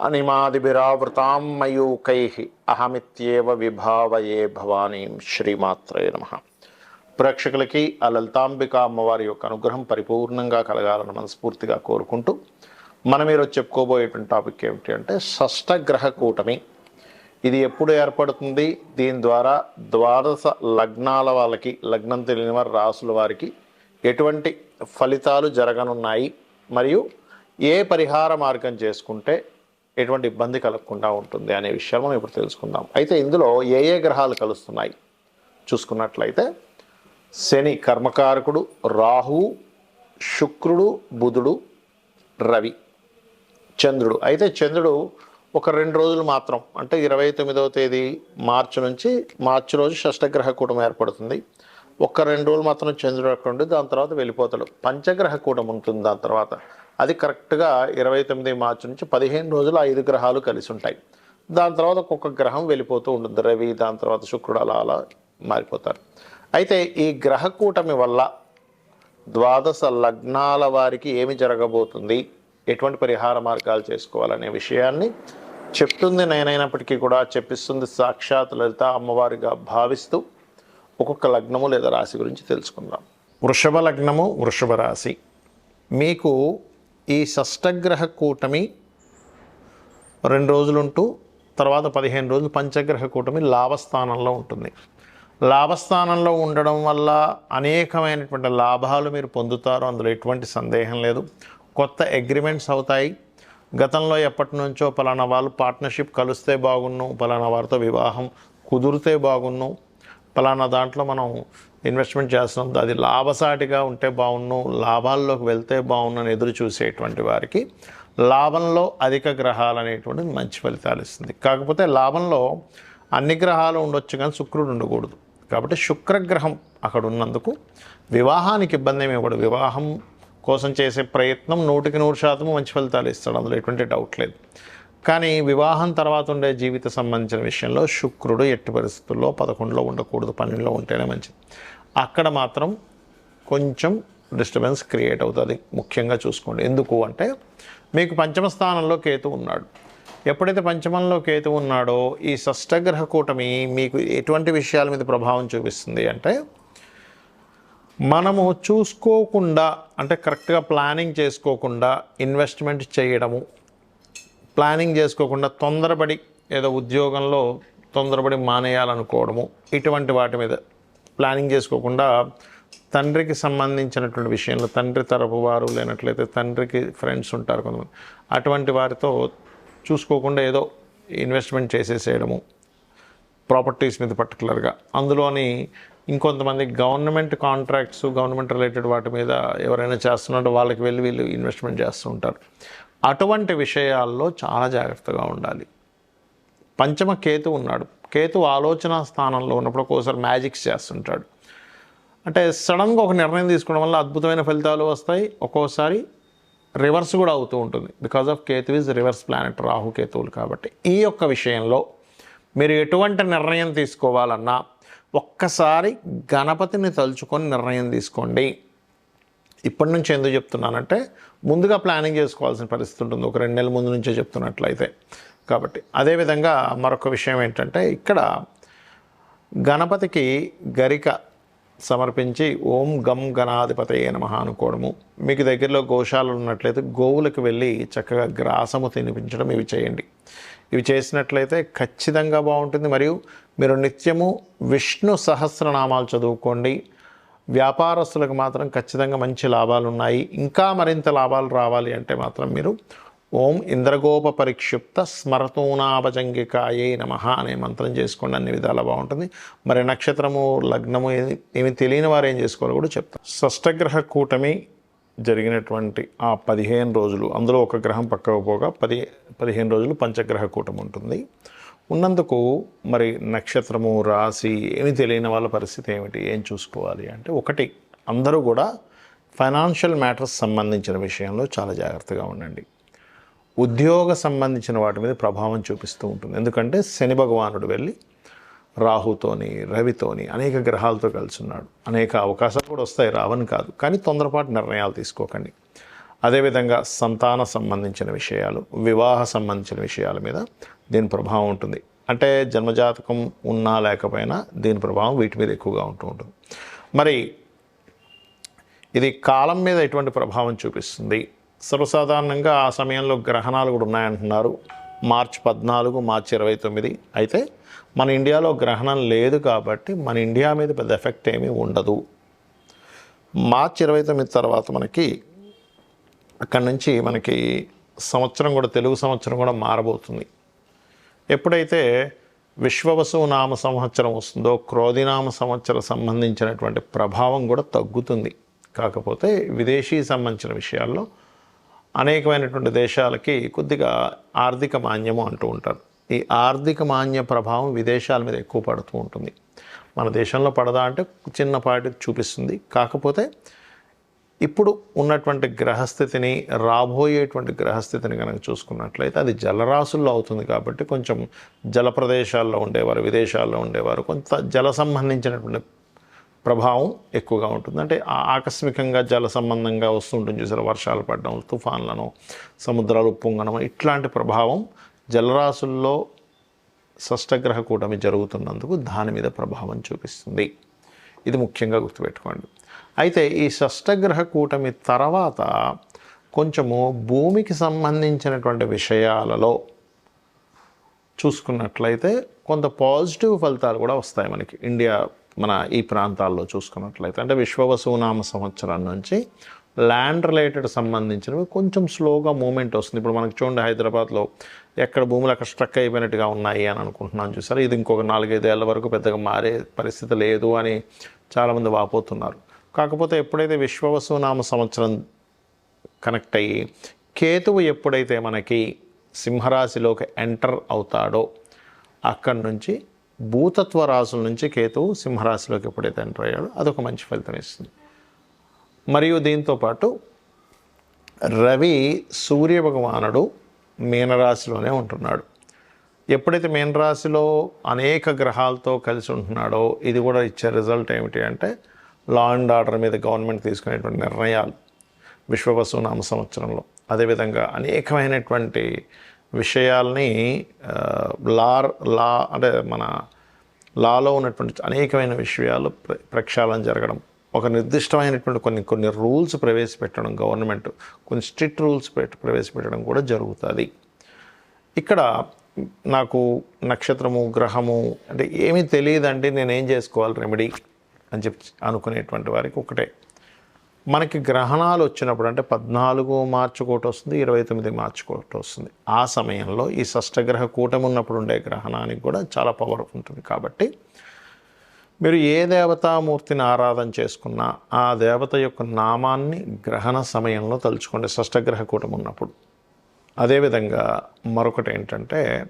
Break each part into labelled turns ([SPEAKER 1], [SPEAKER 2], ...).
[SPEAKER 1] అనిమాదిభిరావృతాం మయూకై అహమిత్యేవ విభావయే భవానీం శ్రీమాత్రే నమ ప్రేక్షకులకి ఆ లలితాంబిక అమ్మవారి యొక్క అనుగ్రహం పరిపూర్ణంగా కలగాలని మనస్ఫూర్తిగా కోరుకుంటూ మనం ఈరోజు చెప్పుకోబోయేటువంటి టాపిక్ ఏమిటి అంటే షష్టగ్రహ కూటమి. ఇది ఎప్పుడు ఏర్పడుతుంది? దీని ద్వారా ద్వాదశ లగ్నాల వాళ్ళకి లగ్నం తెలియని వారి రాసుల వారికి ఎటువంటి ఫలితాలు జరగనున్నాయి? మరియు ఏ పరిహార మార్గం చేసుకుంటే ఎటువంటి ఇబ్బంది కలగకుండా ఉంటుంది అనే విషయాలు మనం ఇప్పుడు తెలుసుకుందాం. అయితే ఇందులో ఏ ఏ గ్రహాలు కలుస్తున్నాయి? చూసుకున్నట్లయితే శని కర్మకారకుడు రాహువు శుక్రుడు బుధుడు రవి చంద్రుడు. అయితే చంద్రుడు ఒక రెండు రోజులు మాత్రం అంటే ఇరవై తొమ్మిదవ తేదీ మార్చి నుంచి మార్చి రోజు షష్టగ్రహ కూటమి ఏర్పడుతుంది. ఒక్క రెండు రోజులు మాత్రం చంద్రుడు అక్కడ ఉండి దాని తర్వాత వెళ్ళిపోతాడు. పంచగ్రహ కూటమి ఉంటుంది దాని తర్వాత. అది కరెక్ట్గా ఇరవై తొమ్మిది మార్చి నుంచి పదిహేను రోజులు ఐదు గ్రహాలు కలిసి ఉంటాయి. దాని తర్వాత ఒక్కొక్క గ్రహం వెళ్ళిపోతూ ఉంటుంది. రవి దాని తర్వాత శుక్రుడు అలా అలా మారిపోతారు. అయితే ఈ గ్రహ కూటమి వల్ల ద్వాదశ లగ్నాల వారికి ఏమి జరగబోతుంది? ఎటువంటి పరిహార మార్గాలు చేసుకోవాలనే విషయాన్ని చెప్తుంది నేనైనప్పటికీ కూడా చెప్పిస్తుంది సాక్షాత్ లలిత అమ్మవారిగా భావిస్తూ ఒక్కొక్క లగ్నము లేదా రాశి గురించి తెలుసుకుందాం. వృషభ లగ్నము వృషభ రాశి. మీకు ఈ షష్టగ్రహ కూటమి రెండు రోజులుంటూ తర్వాత పదిహేను రోజులు పంచగ్రహ కూటమి లాభస్థానంలో ఉంటుంది. లాభస్థానంలో ఉండడం వల్ల అనేకమైనటువంటి లాభాలు మీరు పొందుతారు. అందులో ఎటువంటి సందేహం లేదు. కొత్త అగ్రిమెంట్స్ అవుతాయి. గతంలో ఎప్పటి నుంచో పలానా వాళ్ళు పార్ట్నర్షిప్ కలిస్తే బాగున్ను పలానా వారితో వివాహం కుదిరితే బాగున్ను. పలానా దాంట్లో మనం ఇన్వెస్ట్మెంట్ చేస్తున్నాం. అది లాభసాటిగా ఉంటే బాగున్ను లాభాల్లోకి వెళ్తే బాగున్ను ఎదురు చూసేటువంటి వారికి లాభంలో అధిక గ్రహాలు అనేటువంటిది మంచి ఫలితాలు ఇస్తుంది. కాకపోతే లాభంలో అన్ని గ్రహాలు ఉండొచ్చు కానీ శుక్రుడు ఉండకూడదు. కాబట్టి శుక్రగ్రహం అక్కడ ఉన్నందుకు వివాహానికి ఇబ్బంది ఏమి ఇవ్వడు వివాహం కోసం చేసే ప్రయత్నం నూటికి నూరు శాతం మంచి ఫలితాలు ఇస్తాడు. అందులో ఎటువంటి డౌట్ లేదు. కానీ వివాహం తర్వాత ఉండే జీవిత సంబంధించిన విషయంలో శుక్రుడు ఎట్టి పరిస్థితుల్లో పదకొండులో ఉండకూడదు పన్నెండులో ఉంటేనే మంచిది. అక్కడ మాత్రం కొంచెం డిస్టర్బెన్స్ క్రియేట్ అవుతుంది. ముఖ్యంగా చూసుకోండి. ఎందుకు అంటే మీకు పంచమ స్థానంలో కేతు ఉన్నాడు. ఎప్పుడైతే పంచమంలో కేతు ఉన్నాడో ఈ షష్టగ్రహ కూటమి మీకు ఎటువంటి విషయాల మీద ప్రభావం చూపిస్తుంది అంటే మనము చూసుకోకుండా అంటే కరెక్ట్గా ప్లానింగ్ చేసుకోకుండా ఇన్వెస్ట్మెంట్ చేయడము ప్లానింగ్ చేసుకోకుండా తొందరపడి ఏదో ఉద్యోగంలో తొందరపడి మానేయాలనుకోవడము ఇటువంటి వాటి మీద ప్లానింగ్ చేసుకోకుండా తండ్రికి సంబంధించినటువంటి విషయంలో తండ్రి తరపు వారు లేనట్లయితే తండ్రికి ఫ్రెండ్స్ ఉంటారు కొంతమంది అటువంటి వారితో చూసుకోకుండా ఏదో ఇన్వెస్ట్మెంట్ చేసేసేయడము ప్రాపర్టీస్ మీద పర్టికులర్గా. అందులోని ఇంకొంతమంది గవర్నమెంట్ కాంట్రాక్ట్స్ గవర్నమెంట్ రిలేటెడ్ వాటి మీద ఎవరైనా చేస్తున్నారో వాళ్ళకి వెళ్ళి వీళ్ళు ఇన్వెస్ట్మెంట్ చేస్తూ ఉంటారు. అటువంటి విషయాల్లో చాలా జాగ్రత్తగా ఉండాలి. పంచమ కేతు ఉన్నాడు. కేతు ఆలోచన స్థానంలో ఉన్నప్పుడు ఒక్కోసారి మ్యాజిక్స్ చేస్తుంటాడు. అంటే సడన్గా ఒక నిర్ణయం తీసుకోవడం వల్ల అద్భుతమైన ఫలితాలు వస్తాయి. ఒక్కోసారి రివర్స్ కూడా అవుతూ ఉంటుంది. Because of Ketu is reverse planet Rahu కేతువులు కాబట్టి. ఈ యొక్క విషయంలో మీరు ఎటువంటి నిర్ణయం తీసుకోవాలన్నా ఒక్కసారి గణపతిని తలుచుకొని నిర్ణయం తీసుకోండి. ఇప్పటి నుంచి ఎందుకు చెప్తున్నానంటే ముందుగా ప్లానింగ్ చేసుకోవాల్సిన పరిస్థితి ఉంటుంది. ఒక రెండు నెలల ముందు నుంచే చెప్తున్నట్లయితే. కాబట్టి అదేవిధంగా మరొక విషయం ఏంటంటే ఇక్కడ గణపతికి గరిక సమర్పించి ఓం గం గణాధిపతయే నమ అనుకోవడము. మీకు దగ్గరలో గోశాలలు ఉన్నట్లయితే గోవులకు వెళ్ళి చక్కగా గ్రాసము తినిపించడం ఇవి చేయండి. ఇవి చేసినట్లయితే ఖచ్చితంగా బాగుంటుంది. మరియు మీరు నిత్యము విష్ణు సహస్రనామాలు చదువుకోండి. వ్యాపారస్తులకు మాత్రం ఖచ్చితంగా మంచి లాభాలు ఉన్నాయి ఇంకా మరింత లాభాలు రావాలి అంటే మాత్రం మీరు ఓం ఇంద్రగోప పరిక్షిప్త స్మరతూనాభజంగికాయే నమ అనే మంత్రం చేసుకోండి. అన్ని విధాలా బాగుంటుంది. మరి నక్షత్రము లగ్నము ఏది ఏమి తెలియని వారు ఏం చేసుకోవాలో కూడా చెప్తాం. షష్టగ్రహ కూటమి జరిగినటువంటి ఆ పదిహేను రోజులు అందులో ఒక గ్రహం పక్కకు పోగా పది పదిహేను రోజులు పంచగ్రహ కూటం ఉంటుంది. ఉన్నందుకు మరి నక్షత్రము రాశి ఏమి తెలియని వాళ్ళ పరిస్థితి ఏమిటి? ఏం చూసుకోవాలి అంటే ఒకటి అందరూ కూడా ఫైనాన్షియల్ మ్యాటర్స్ సంబంధించిన విషయంలో చాలా జాగ్రత్తగా ఉండండి. ఉద్యోగ సంబంధించిన వాటి మీద ప్రభావం చూపిస్తూ ఉంటుంది. ఎందుకంటే శని భగవానుడు వెళ్ళి రాహుతోని రవితోని అనేక గ్రహాలతో కలిసి ఉన్నాడు. అనేక అవకాశాలు కూడా వస్తాయి రావని కాదు. కానీ తొందరపాటు నిర్ణయాలు తీసుకోకండి. అదేవిధంగా సంతాన సంబంధించిన విషయాలు వివాహ సంబంధించిన విషయాల మీద దీని ప్రభావం ఉంటుంది. అంటే జన్మజాతకం ఉన్నా లేకపోయినా దీని ప్రభావం వీటి మీద ఎక్కువగా ఉంటూ ఉంటుంది. మరి ఇది కాలం మీద ఎటువంటి ప్రభావం చూపిస్తుంది? సర్వసాధారణంగా ఆ సమయంలో గ్రహణాలు కూడా ఉన్నాయంటున్నారు. మార్చ్ పద్నాలుగు మార్చి ఇరవై తొమ్మిది. అయితే మన ఇండియాలో గ్రహణం లేదు కాబట్టి మన ఇండియా మీద పెద్ద ఎఫెక్ట్ ఏమీ ఉండదు. మార్చి ఇరవై తొమ్మిది తర్వాత మనకి అక్కడి నుంచి మనకి సంవత్సరం కూడా తెలుగు సంవత్సరం కూడా మారబోతుంది. ఎప్పుడైతే విశ్వవసు నామ సంవత్సరం వస్తుందో క్రోధినామ సంవత్సరం సంబంధించినటువంటి ప్రభావం కూడా తగ్గుతుంది. కాకపోతే విదేశీ సంబంధించిన విషయాల్లో అనేకమైనటువంటి దేశాలకి కొద్దిగా ఆర్థిక మాన్యము అంటూ ఉంటారు. ఈ ఆర్థిక మాన్య ప్రభావం విదేశాల మీద ఎక్కువ పడుతూ ఉంటుంది. మన దేశంలో పడదా అంటే చిన్నపాటి చూపిస్తుంది. కాకపోతే ఇప్పుడు ఉన్నటువంటి గ్రహస్థితిని రాబోయేటువంటి గ్రహస్థితిని కనుక చూసుకున్నట్లయితే అది జలరాశుల్లో అవుతుంది కాబట్టి కొంచెం జల ప్రదేశాల్లో ఉండేవారు విదేశాల్లో ఉండేవారు కొంత జల సంబంధించినటువంటి ప్రభావం ఎక్కువగా ఉంటుంది. అంటే ఆ- ఆకస్మికంగా జల సంబంధంగా వస్తుంటుంది చూసారు వర్షాలు పడడం తుఫాన్లను సముద్రాలు ఉప్పొంగడం ఇట్లాంటి ప్రభావం జలరాశుల్లో షష్టగ్రహ కూటమి జరుగుతున్నందుకు దాని మీద ప్రభావం చూపిస్తుంది. ఇది ముఖ్యంగా గుర్తుపెట్టుకోండి. అయితే ఈ షష్టగ్రహ కూటమి తర్వాత కొంచెము భూమికి సంబంధించినటువంటి విషయాలలో చూసుకున్నట్లయితే కొంత పాజిటివ్ ఫలితాలు కూడా వస్తాయి మనకి. ఇండియా మన ఈ ప్రాంతాల్లో చూసుకున్నట్లయితే. అంటే విశ్వవసునామ సంవత్సరం నుంచి ల్యాండ్ రిలేటెడ్ సంబంధించినవి కొంచెం స్లోగా మూమెంట్ వస్తుంది. ఇప్పుడు మనకి చూడండి హైదరాబాద్లో ఎక్కడ భూములు అక్కడ స్ట్రక్ అయిపోయినట్టుగా ఉన్నాయి అని అనుకుంటున్నాను చూసారు? ఇది ఇంకొక నాలుగైదేళ్ళ వరకు పెద్దగా మారే పరిస్థితి లేదు అని చాలామంది వాపోతున్నారు. కాకపోతే ఎప్పుడైతే విశ్వవసునామ సంవత్సరం కనెక్ట్ అయ్యి కేతువు ఎప్పుడైతే మనకి సింహరాశిలోకి ఎంటర్ అవుతాడో అక్కడి నుంచి భూతత్వ రాశుల నుంచి కేతువు సింహరాశిలోకి ఎప్పుడైతే ఎంటర్ అయ్యాడో అదొక మంచి ఫలితం ఇస్తుంది. మరియు దీంతో పాటు రవి సూర్య భగవానుడు మీనరాశిలోనే ఉంటున్నాడు. ఎప్పుడైతే మీనరాశిలో అనేక గ్రహాలతో కలిసి ఉంటున్నాడో ఇది కూడా ఇచ్చే రిజల్ట్ ఏమిటి అంటే లా అండ్ ఆర్డర్ మీద గవర్నమెంట్ తీసుకునేటువంటి నిర్ణయాలు విశ్వవసునామ సంవత్సరంలో. అదేవిధంగా అనేకమైనటువంటి విషయాల్ని లార్ లా లా అంటే మన లాలో ఉన్నటువంటి అనేకమైన విషయాలు ప్ర ప్రక్షాళన జరగడం. ఒక నిర్దిష్టమైనటువంటి కొన్ని కొన్ని రూల్స్ ప్రవేశపెట్టడం గవర్నమెంట్ కొన్ని స్ట్రిక్ట్ రూల్స్ ప్రవేశపెట్టడం కూడా జరుగుతుంది. ఇక్కడ నాకు నక్షత్రము గ్రహము అంటే ఏమీ తెలియదండి నేను ఏం చేసుకోవాలి రెమెడీ అని చెప్పి అనుకునేటువంటి వారికి ఒకటే. మనకి గ్రహణాలు వచ్చినప్పుడు అంటే పద్నాలుగు మార్చి ఒకటి వస్తుంది ఇరవై తొమ్మిది మార్చి ఒకటి వస్తుంది. ఆ సమయంలో ఈ షష్టగ్రహ కూటమి ఉన్నప్పుడు ఉండే గ్రహణానికి కూడా చాలా పవర్ ఉంటుంది. కాబట్టి మీరు ఏ దేవతామూర్తిని ఆరాధన చేసుకున్నా ఆ దేవత యొక్క నామాన్ని గ్రహణ సమయంలో తలుచుకోండి షష్టగ్రహ కూటమి ఉన్నప్పుడు. అదేవిధంగా మరొకటి ఏంటంటే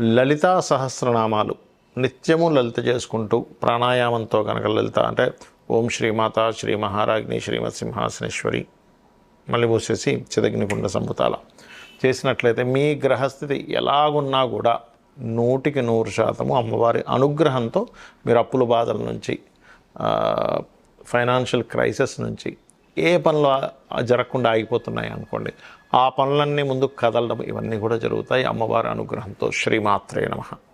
[SPEAKER 1] లలితా సహస్రనామాలు నిత్యము లలిత చేసుకుంటూ ప్రాణాయామంతో కనుక లలిత అంటే ఓం శ్రీమాత శ్రీ మహారాజ్ని శ్రీమత్ సింహాసనేశ్వరి మళ్ళీ మూసేసి చిదగ్నికుండ సంపుతాల చేసినట్లయితే మీ గ్రహస్థితి ఎలాగున్నా కూడా నూటికి నూరు శాతము అమ్మవారి అనుగ్రహంతో మీరు అప్పుల బాధల నుంచి ఫైనాన్షియల్ క్రైసిస్ నుంచి ఏ పనులు జరగకుండా ఆగిపోతున్నాయి అనుకోండి ఆ పనులన్నీ ముందు కదలడం ఇవన్నీ కూడా జరుగుతాయి. అమ్మవారి అనుగ్రహంతో శ్రీమాత్రే నమః.